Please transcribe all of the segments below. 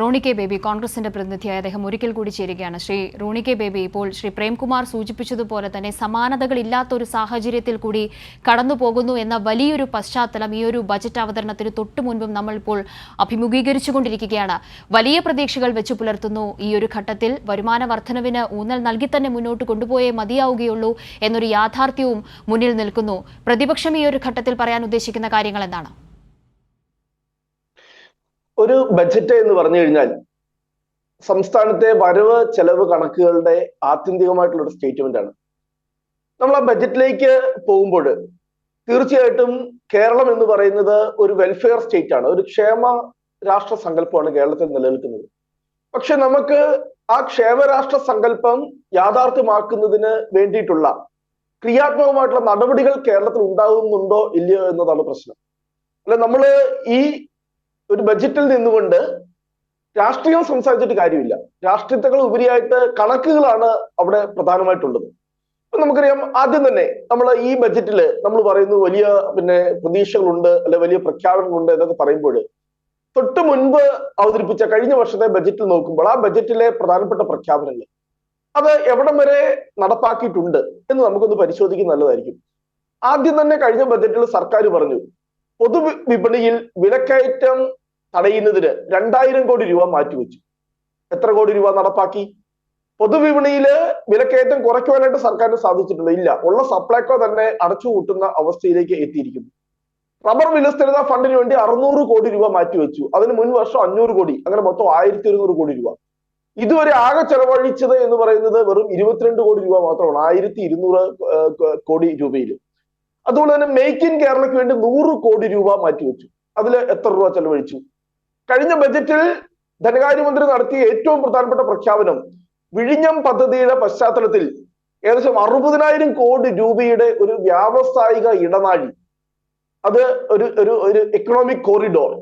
Roni K baby കോൺഗ്രസിന്റെ പ്രതിനിധിയായ അദ്ദേഹം ഒരിക്കൽ കൂടി ചേരുകയാണ്. ശ്രീ റോണി കെ ബേബി ഇപ്പോൾ ശ്രീ പ്രേംകുമാർ സൂചിപ്പിച്ചതുപോലെ തന്നെ സമാനതകളില്ലാത്ത ഒരു സാഹചര്യത്തിൽ കൂടി കടന്നു പോകുന്നു എന്ന വലിയൊരു പശ്ചാത്തലം ഈ ഒരു ബജറ്റ് അവതരണത്തിന് തൊട്ടു മുൻപും നമ്മൾ ഇപ്പോൾ അഭിമുഖീകരിച്ചുകൊണ്ടിരിക്കുകയാണ്. വലിയ പ്രതീക്ഷകൾ വെച്ചു പുലർത്തുന്നു ഈ ഒരു ഘട്ടത്തിൽ. വരുമാന വർധനവിന് ഊന്നൽ നൽകി തന്നെ മുന്നോട്ട് കൊണ്ടുപോയേ മതിയാവുകയുള്ളൂ എന്നൊരു യാഥാർത്ഥ്യവും മുന്നിൽ നിൽക്കുന്നു. പ്രതിപക്ഷം ഈ ഒരു ഘട്ടത്തിൽ പറയാൻ ഉദ്ദേശിക്കുന്ന കാര്യങ്ങൾ എന്താണ്? ഒരു ബജറ്റ് എന്ന് പറഞ്ഞു കഴിഞ്ഞാൽ സംസ്ഥാനത്തെ വരവ് ചെലവ് കണക്കുകളുടെ ആത്യന്തികമായിട്ടുള്ള ഒരു സ്റ്റേറ്റ്മെന്റ് ആണ്. നമ്മൾ ആ ബജറ്റിലേക്ക് പോകുമ്പോൾ തീർച്ചയായിട്ടും കേരളം എന്ന് പറയുന്നത് ഒരു വെൽഫെയർ സ്റ്റേറ്റ് ആണ്. ഒരു ക്ഷേമ രാഷ്ട്ര സങ്കല്പമാണ് കേരളത്തിൽ നിലനിൽക്കുന്നത്. പക്ഷെ നമുക്ക് ആ ക്ഷേമരാഷ്ട്ര സങ്കല്പം യാഥാർത്ഥ്യമാക്കുന്നതിന് വേണ്ടിയിട്ടുള്ള ക്രിയാത്മകമായിട്ടുള്ള നടപടികൾ കേരളത്തിൽ ഉണ്ടാകുന്നുണ്ടോ ഇല്ലയോ എന്നതാണ് പ്രശ്നം. അല്ല നമ്മൾ ഈ ഒരു ബഡ്ജറ്റിൽ നിന്നുകൊണ്ട് രാഷ്ട്രീയം സംസാരിച്ചിട്ട് കാര്യമില്ല. രാഷ്ട്രീയത്തെക്കാൾ ഉപരിയായിട്ട് കണക്കുകളാണ് അവിടെ പ്രധാനമായിട്ടുള്ളത്. നമുക്കറിയാം ആദ്യം തന്നെ നമ്മൾ ഈ ബജറ്റിൽ നമ്മൾ പറയുന്നു വലിയ പിന്നെ പ്രതീക്ഷകളുണ്ട് അല്ലെ വലിയ പ്രഖ്യാപനങ്ങളുണ്ട് എന്നൊക്കെ പറയുമ്പോൾ തൊട്ട് മുൻപ് അവതരിപ്പിച്ച കഴിഞ്ഞ വർഷത്തെ ബജറ്റ് നോക്കുമ്പോൾ ആ ബജറ്റിലെ പ്രധാനപ്പെട്ട പ്രഖ്യാപനങ്ങൾ അത് എവിടം വരെ നടപ്പാക്കിയിട്ടുണ്ട് എന്ന് നമുക്കൊന്ന് പരിശോധിക്കുന്നത് നല്ലതായിരിക്കും. ആദ്യം തന്നെ കഴിഞ്ഞ ബജറ്റിൽ സർക്കാർ പറഞ്ഞു പൊതു വിപണിയിൽ വിലക്കയറ്റം തടയുന്നതിന് രണ്ടായിരം കോടി രൂപ മാറ്റിവെച്ചു. എത്ര കോടി രൂപ നടപ്പാക്കി? പൊതുവിപണിയിൽ വിലക്കയറ്റം കുറയ്ക്കുവാനായിട്ട് സർക്കാരിന് സാധിച്ചിട്ടില്ല ഇല്ല. ഉള്ള സപ്ലൈകോ തന്നെ അടച്ചുകൂട്ടുന്ന അവസ്ഥയിലേക്ക് എത്തിയിരിക്കുന്നു. റബ്ബർ വിലസ്ഥിരത ഫണ്ടിന് വേണ്ടി അറുന്നൂറ് കോടി രൂപ മാറ്റിവെച്ചു. അതിന് മുൻ വർഷം അഞ്ഞൂറ് കോടി അങ്ങനെ മൊത്തം ആയിരത്തി ഒരുന്നൂറ് കോടി രൂപ. ഇതുവരെ ആകെ ചെലവഴിച്ചത് എന്ന് പറയുന്നത് വെറും ഇരുപത്തിരണ്ട് കോടി രൂപ മാത്രമാണ് ആയിരത്തി ഇരുന്നൂറ് കോടി രൂപയിൽ അതുകൊണ്ട് തന്നെ മെയ്ക്ക് ഇൻ കേരളയ്ക്ക് വേണ്ടി നൂറ് കോടി രൂപ മാറ്റിവെച്ചു. അതിൽ എത്ര രൂപ ചെലവഴിച്ചു? കഴിഞ്ഞ ബജറ്റിൽ ധനകാര്യമന്ത്രി നടത്തിയ ഏറ്റവും പ്രധാനപ്പെട്ട പ്രഖ്യാപനം വിഴിഞ്ഞം പദ്ധതിയുടെ പശ്ചാത്തലത്തിൽ ഏകദേശം അറുപതിനായിരം കോടി രൂപയുടെ ഒരു വ്യാവസായിക ഇടനാഴി. അത് ഒരു ഒരു ഒരു എക്കണോമിക് കോറിഡോർ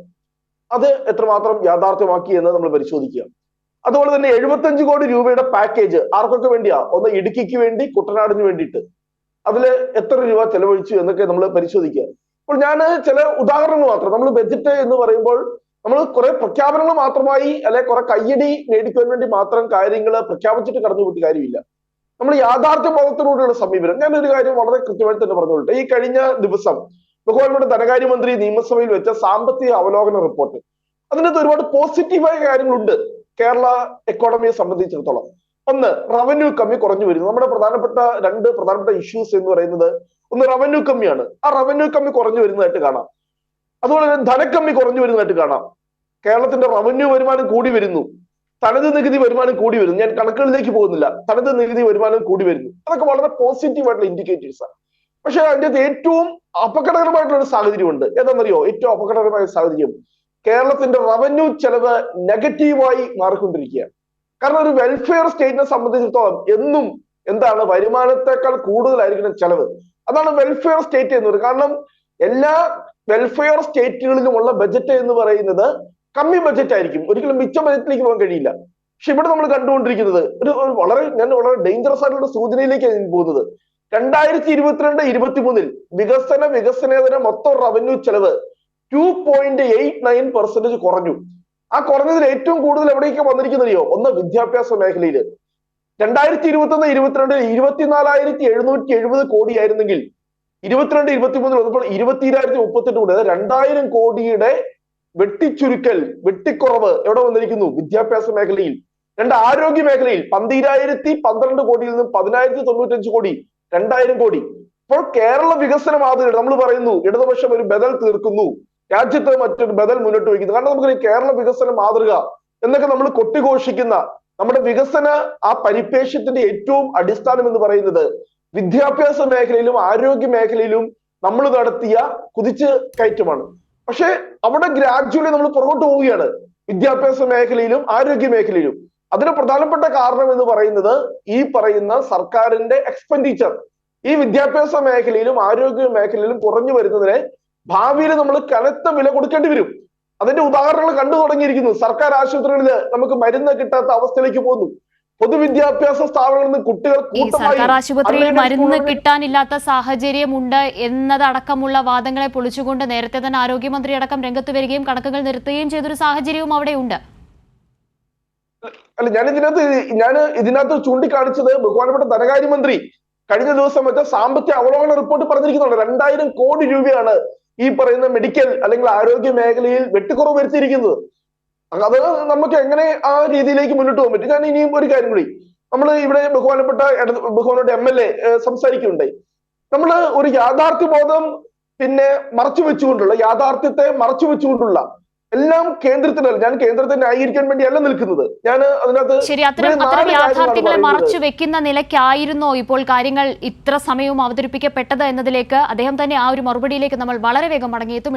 അത് എത്രമാത്രം യാഥാർത്ഥ്യമാക്കി എന്ന് നമ്മൾ പരിശോധിക്കുക. അതുപോലെ തന്നെ എഴുപത്തഞ്ച് കോടി രൂപയുടെ പാക്കേജ് ആർക്കൊക്കെ വേണ്ടിയാ? ഒന്ന് ഇടുക്കിക്ക് വേണ്ടി കുട്ടനാടിന് വേണ്ടിയിട്ട്. അതിൽ എത്ര രൂപ ചെലവഴിച്ചു എന്നൊക്കെ നമ്മൾ പരിശോധിക്കുക. അപ്പോൾ ഞാൻ ചില ഉദാഹരണങ്ങൾ മാത്രം. നമ്മൾ ബജറ്റ് എന്ന് പറയുമ്പോൾ നമ്മൾ കുറെ പ്രഖ്യാപനങ്ങൾ മാത്രമായി അല്ലെ കുറെ കയ്യടി നേടിക്കാൻ വേണ്ടി മാത്രം കാര്യങ്ങൾ പ്രഖ്യാപിച്ചിട്ട് കടന്നു പോയിട്ട് കാര്യമില്ല. നമ്മൾ യാഥാർത്ഥ്യ ബോധത്തിലൂടെയുള്ള സമീപനം. ഞാൻ ഒരു കാര്യം വളരെ കൃത്യമായി തന്നെ പറഞ്ഞോട്ടെ ഈ കഴിഞ്ഞ ദിവസം ബഹുമാനപ്പെട്ട ധനകാര്യമന്ത്രി നിയമസഭയിൽ വെച്ച സാമ്പത്തിക അവലോകന റിപ്പോർട്ട്. അതിനകത്ത് ഒരുപാട് പോസിറ്റീവായ കാര്യങ്ങളുണ്ട് കേരള എക്കോണമിയെ സംബന്ധിച്ചിടത്തോളം. ഒന്ന് റവന്യൂ കമ്മി കുറഞ്ഞു വരുന്നു. നമ്മുടെ പ്രധാനപ്പെട്ട രണ്ട് പ്രധാനപ്പെട്ട ഇഷ്യൂസ് എന്ന് പറയുന്നത് ഒന്ന് റവന്യൂ കമ്മിയാണ്. ആ റവന്യൂ കമ്മി കുറഞ്ഞു വരുന്നതായിട്ട് കാണാം. അതുപോലെ തന്നെ ധനക്കമ്മി കുറഞ്ഞു വരുന്നതായിട്ട് കാണാം. കേരളത്തിന്റെ റവന്യൂ വരുമാനം കൂടി വരുന്നു. തനത് നികുതി വരുമാനം കൂടി വരുന്നു. ഞാൻ കണക്കുകളിലേക്ക് പോകുന്നില്ല. തനത് നികുതി വരുമാനം കൂടി വരുന്നു. അതൊക്കെ വളരെ പോസിറ്റീവ് ആയിട്ടുള്ള ഇൻഡിക്കേറ്റേഴ്സ് ആണ്. പക്ഷെ അതിന്റെ ഏറ്റവും അപകടകരമായിട്ടുള്ള ഒരു സാഹചര്യമുണ്ട്. ഏതാണെന്നറിയോ? ഏറ്റവും അപകടകരമായ സാഹചര്യം. കേരളത്തിന്റെ റവന്യൂ ചെലവ് നെഗറ്റീവായി മാറിക്കൊണ്ടിരിക്കുകയാണ്. കാരണം ഒരു വെൽഫെയർ സ്റ്റേറ്റിനെ സംബന്ധിച്ചിടത്തോളം എന്നും എന്താണ് വരുമാനത്തെക്കാൾ കൂടുതലായിരിക്കണം ചെലവ്. അതാണ് വെൽഫെയർ സ്റ്റേറ്റ് എന്ന് പറയുന്നത്. കാരണം എല്ലാ വെൽഫെയർ സ്റ്റേറ്റുകളിലുമുള്ള ബജറ്റ് എന്ന് പറയുന്നത് കമ്മി ബജറ്റ് ആയിരിക്കും. ഒരിക്കലും മിച്ച ബജറ്റിലേക്ക് പോകാൻ കഴിയില്ല. പക്ഷെ ഇവിടെ നമ്മൾ കണ്ടുകൊണ്ടിരിക്കുന്നത് ഒരു വളരെ ഞാൻ വളരെ ഡേഞ്ചറസ് ആയിട്ടുള്ള സൂചനയിലേക്കാണ് പോകുന്നത്. രണ്ടായിരത്തി ഇരുപത്തിരണ്ട് ഇരുപത്തി മൂന്നിൽ വികസന വികസനേതര മൊത്തം റവന്യൂ ചെലവ് two point eight nine percentage കുറഞ്ഞു. ആ കുറഞ്ഞതിൽ ഏറ്റവും കൂടുതൽ എവിടേക്ക് വന്നിരിക്കുന്നറിയോ ഒന്ന് വിദ്യാഭ്യാസ മേഖലയിൽ രണ്ടായിരത്തി ഇരുപത്തി ഒന്ന് ഇരുപത്തിരണ്ടിൽ ഇരുപത്തിനാലായിരത്തി എഴുന്നൂറ്റി എഴുപത് കോടി ആയിരുന്നെങ്കിൽ ഇരുപത്തിരണ്ട് ഇരുപത്തിമൂന്നിൽ വന്നപ്പോൾ ഇരുപത്തിരായിരത്തി മുപ്പത്തെട്ട് കോടി അതായത് രണ്ടായിരം കോടിയുടെ വെട്ടിച്ചുരുക്കൽ വെട്ടിക്കുറവ് എവിടെ വന്നിരിക്കുന്നു? വിദ്യാഭ്യാസ മേഖലയിൽ. രണ്ട് ആരോഗ്യ മേഖലയിൽ പന്തിരായിരത്തി പന്ത്രണ്ട് കോടിയിൽ നിന്നും പതിനായിരത്തി തൊണ്ണൂറ്റഞ്ച് കോടി രണ്ടായിരം കോടി. ഇപ്പോൾ കേരള വികസന മാതൃക നമ്മൾ പറയുന്നു ഇടതുപക്ഷം ഒരു ബദൽ തീർക്കുന്നു. രാജ്യത്ത് മറ്റൊരു ബദൽ മുന്നോട്ട് വയ്ക്കുന്നു. കാരണം നമുക്ക് കേരള വികസന മാതൃക എന്നൊക്കെ നമ്മൾ കൊട്ടിഘോഷിക്കുന്ന നമ്മുടെ വികസന ആ പരിപേഷ്യത്തിന്റെ ഏറ്റവും അടിസ്ഥാനം എന്ന് പറയുന്നത് വിദ്യാഭ്യാസ മേഖലയിലും ആരോഗ്യ മേഖലയിലും നമ്മൾ നടത്തിയ കുതിച്ച് കയറ്റമാണ്. പക്ഷെ അവിടെ ഗ്രാജുവലി നമ്മൾ പുറകോട്ട് പോവുകയാണ്. വിദ്യാഭ്യാസ മേഖലയിലും ആരോഗ്യ മേഖലയിലും. അതിന് പ്രധാനപ്പെട്ട കാരണം എന്ന് പറയുന്നത് ഈ പറയുന്ന സർക്കാരിന്റെ എക്സ്പെൻഡിച്ചർ ഈ വിദ്യാഭ്യാസ മേഖലയിലും ആരോഗ്യ മേഖലയിലും കുറഞ്ഞു വരുന്നതിനെ ഭാവിയിൽ നമ്മൾ കനത്ത വില കൊടുക്കേണ്ടി വരും. അതിന്റെ ഉദാഹരണങ്ങൾ കണ്ടു തുടങ്ങിയിരിക്കുന്നു. സർക്കാർ ആശുപത്രികളിൽ നമുക്ക് മരുന്ന് കിട്ടാത്ത അവസ്ഥയിലേക്ക് പോകുന്നു. പൊതുവിദ്യാഭ്യാസ സ്ഥാപനങ്ങളിൽ നിന്ന് കുട്ടികൾ ഈ സർക്കാർ ആശുപത്രിയിൽ മരുന്ന് കിട്ടാനില്ലാത്ത സാഹചര്യമുണ്ട് എന്നതടക്കമുള്ള വാദങ്ങളെ പൊളിച്ചുകൊണ്ട് നേരത്തെ തന്നെ ആരോഗ്യമന്ത്രി അടക്കം രംഗത്ത് വരികയും കണക്കുകൾ നിർത്തുകയും ചെയ്തൊരു സാഹചര്യവും അവിടെയുണ്ട്. അല്ല ഞാൻ ഇതിനകത്ത് ഞാൻ ഇതിനകത്ത് ചൂണ്ടിക്കാണിച്ചത് ബഹുമാനപ്പെട്ട ധനകാര്യമന്ത്രി കഴിഞ്ഞ ദിവസം വെച്ച സാമ്പത്തിക അവലോകന റിപ്പോർട്ട് പറഞ്ഞിരിക്കുന്നുണ്ട്. രണ്ടായിരം കോടി രൂപയാണ് ഈ പറയുന്ന മെഡിക്കൽ അല്ലെങ്കിൽ ആരോഗ്യ മേഖലയിൽ വെട്ടിക്കുറവ് വരുത്തിയിരിക്കുന്നത്. അത് നമുക്ക് എങ്ങനെ ആ രീതിയിലേക്ക് മുന്നോട്ട് പോകാൻ പറ്റും? ഞാൻ ഇനിയും ഒരു കാര്യം കൂടി. നമ്മൾ ഇവിടെ ബഹുമാനപ്പെട്ട ബഹുമാനപ്പെട്ട എം എൽ എ സംസാരിക്കുന്നുണ്ടേ. നമ്മൾ ഒരു യാഥാർത്ഥ്യ ബോധം പിന്നെ മറച്ചു വെച്ചുകൊണ്ടുള്ള യാഥാർത്ഥ്യത്തെ മറച്ചു വെച്ചുകൊണ്ടുള്ള എല്ലാം കേന്ദ്രത്തിനല്ല ഞാൻ കേന്ദ്രത്തെ ന്യായീകരിക്കാൻ വേണ്ടിയല്ല നിൽക്കുന്നത്. ഞാൻ അതിനകത്ത് ശരി അത്തരം അത്തരം യാഥാർത്ഥ്യങ്ങളെ. മറച്ചു വെക്കുന്ന നിലയ്ക്കായിരുന്നോ ഇപ്പോൾ കാര്യങ്ങൾ ഇത്ര സമയവും അവതരിപ്പിക്കപ്പെട്ടത് എന്നതിലേക്ക് അദ്ദേഹം തന്നെ ആ ഒരു മറുപടിയിലേക്ക് നമ്മൾ വളരെ വേഗം മടങ്ങിയെത്തും.